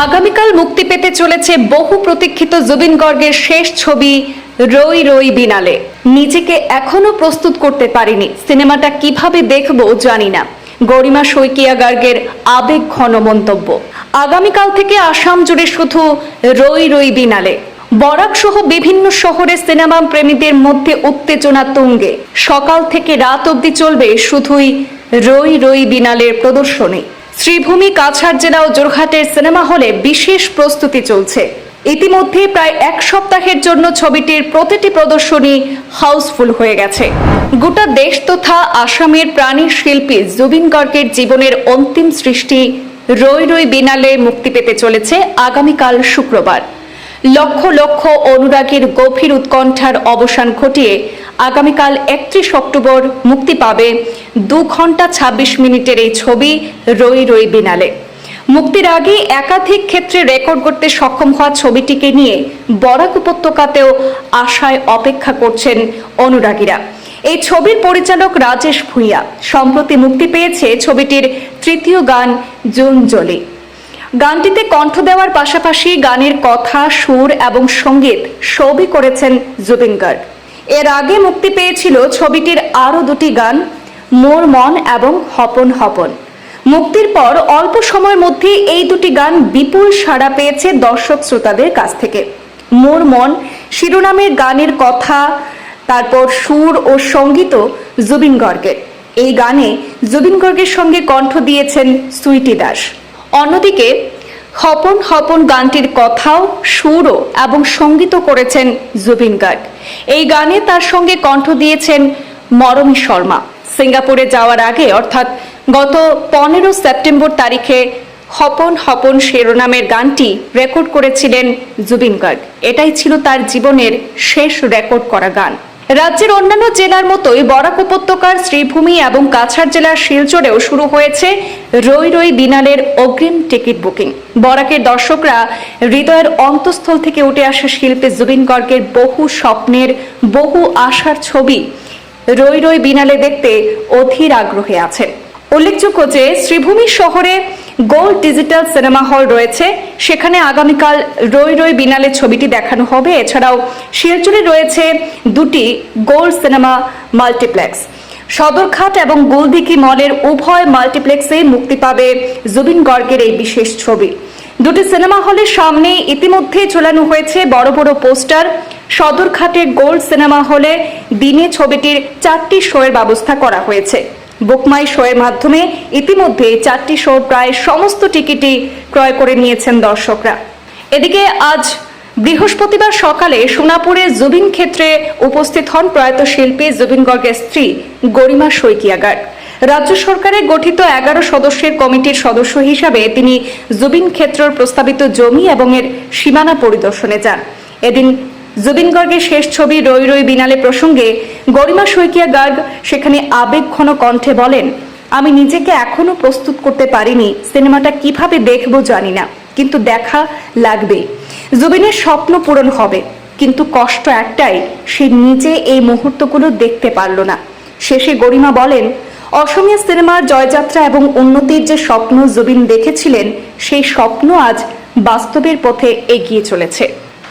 আগামীকাল মুক্তি পেতে চলেছে বহু প্রতীক্ষিত জুবিন গর্গের শেষ ছবি রই রই বিনালে। নিজেকে এখনও প্রস্তুত করতে পারিনি। সিনেমাটা কীভাবে দেখব জানি না। গরিমা শইকিয়া গার্গের আবেগ ঘন মন্তব্য। আগামীকাল থেকে আসাম জুড়ে শুধু রই রই বিনালে। বরাক সহ বিভিন্ন শহরে সিনেমা প্রেমীদের মধ্যে উত্তেজনা তুঙ্গে। সকাল থেকে রাত অবধি চলবে শুধুই রই রই বিনালের প্রদর্শনী। শ্রীভূমি কাছাড় জেলা ও জোরহাটের সিনেমা হলে বিশেষ প্রস্তুতি চলছে। ইতিমধ্যে প্রায় এক সপ্তাহের জন্য ছবিটির প্রতিটি প্রদর্শনী হাউসফুল হয়ে গেছে। গোটা দেশ তথা আসামের প্রাণী শিল্পী জুবিন গর্গের জীবনের অন্তিম সৃষ্টি রই রই বিনালে মুক্তি পেতে চলেছে আগামীকাল শুক্রবার। লক্ষ লক্ষ অনুরাগীর গভীর উৎকণ্ঠার অবসান ঘটিয়ে আগামীকাল একত্রিশ অক্টোবর মুক্তি পাবে দু ঘণ্টা ২৬ মিনিটের এই ছবি রই রই বিনালে। মুক্তির আগে একাধিক ক্ষেত্রে রেকর্ড করতে সক্ষম হওয়া ছবিটিকে নিয়ে বরাক উপত্যকাতেও আশায় অপেক্ষা করছেন অনুরাগীরা। এই ছবির পরিচালক রাজেশ ভূঁইয়া। সম্প্রতি মুক্তি পেয়েছে ছবিটির তৃতীয় গান জুন জলি গানটিতে কণ্ঠ দেওয়ার পাশাপাশি গানের কথা, সুর এবং সংগীত সবই করেছেন জুবিন গার্গ। এর আগে মুক্তি পেয়েছিল ছবিটির আরও দুটি গান, মোর মন এবং হপন হপন। মুক্তির পর অল্প সময়ের মধ্যে এই দুটি গান বিপুল সাড়া পেয়েছে দর্শক শ্রোতাদের কাছ থেকে। মোর মন শিরোনামের গানের কথা, তারপর সুর ও সঙ্গীতও জুবিন গর্গের এই গানে জুবিন গর্গের সঙ্গে কণ্ঠ দিয়েছেন সুইটি দাস। অন্যদিকে হপন হপন গানটির কথাও, সুরও এবং সঙ্গীতও করেছেন জুবিন গার্গ। এই গানে তার সঙ্গে কণ্ঠ দিয়েছেন মরমী শর্মা। সিঙ্গাপুরে যাওয়ার আগে, অর্থাৎ গত পনেরো সেপ্টেম্বর তারিখে, হপন হপন শিরোনামের গানটি রেকর্ড করেছিলেন জুবিন গার্গ। এটাই ছিল তার জীবনের শেষ রেকর্ড করা গান। রাজ্যের অন্যান্য জেলার মতোই বরাক উপত্যকার শ্রীভূমি এবং কাছাড় জেলার শিলচরেও শুরু হয়েছে রই রই বিনালের অগ্রিম টিকিট বুকিং। বরাকের দর্শকরা হৃদয়ের অন্তঃস্থল থেকে উঠে আসা শিল্পী জুবিন গর্গের বহু স্বপ্নের, বহু আশার ছবি রই রই বিনালে দেখতে অধীর আগ্রহে আছেন। উল্লেখযোগ্য যে শ্রীভূমি শহরে গোল্ড ডিজিটাল সিনেমা হল রয়েছে। সেখানে আগামীকাল রই রই বিনালে ছবিটি দেখানো হবে। এছাড়াও শিলচরে রয়েছে দুটি গোল্ড সিনেমা মাল্টিপ্লেক্স। সদরঘাট এবং গোলদিঘি মলের উভয় মাল্টিপ্লেক্সে মুক্তি পাবে জুবিন গর্গের এই বিশেষ ছবি। দুটি সিনেমা হলের সামনে ইতিমধ্যে ঝোলানো হয়েছে বড় বড় পোস্টার। সদরঘাটের গোল্ড সিনেমা হলে দিনে ছবিটির চারটি শোয়ের ব্যবস্থা করা হয়েছে। বুকমাই শোয়ের মাধ্যমে ইতিমধ্যে চারটি শো প্রায় সমস্ত টিকিটই ক্রয় করে নিয়েছেন দর্শকরা। এদিকে আজ বৃহস্পতিবার সকালে সোনাপুরে জুবিন ক্ষেত্রে উপস্থিত হন প্রয়াত শিল্পী জুবিন গর্গের স্ত্রী গরিমা শইকিয়া গার্গ রাজ্য সরকারের গঠিত এগারো সদস্যের কমিটির সদস্য হিসাবে তিনি জুবিন ক্ষেত্রর প্রস্তাবিত জমি এবং এর সীমানা পরিদর্শনে যান। এদিন জুবিন গর্গের শেষ ছবি রই রই বিনালে প্রসঙ্গে গরিমা শইকিয়া গার্গ সেখানে আবেগঘন কণ্ঠে বলেন, আমি নিজেকে এখনও প্রস্তুত করতে পারিনি, সিনেমাটা কীভাবে দেখব জানি না, কিন্তু দেখা লাগবেই জুবিনের স্বপ্ন পূরণ হবে, কিন্তু কষ্ট একটাই, সে নিজে এই মুহূর্তগুলো দেখতে পারল না। শেষে গরিমা বলেন, অসমীয়া সিনেমার জয়যাত্রা এবং উন্নতির যে স্বপ্ন জুবিন দেখেছিলেন, সেই স্বপ্ন আজ বাস্তবের পথে এগিয়ে চলেছে।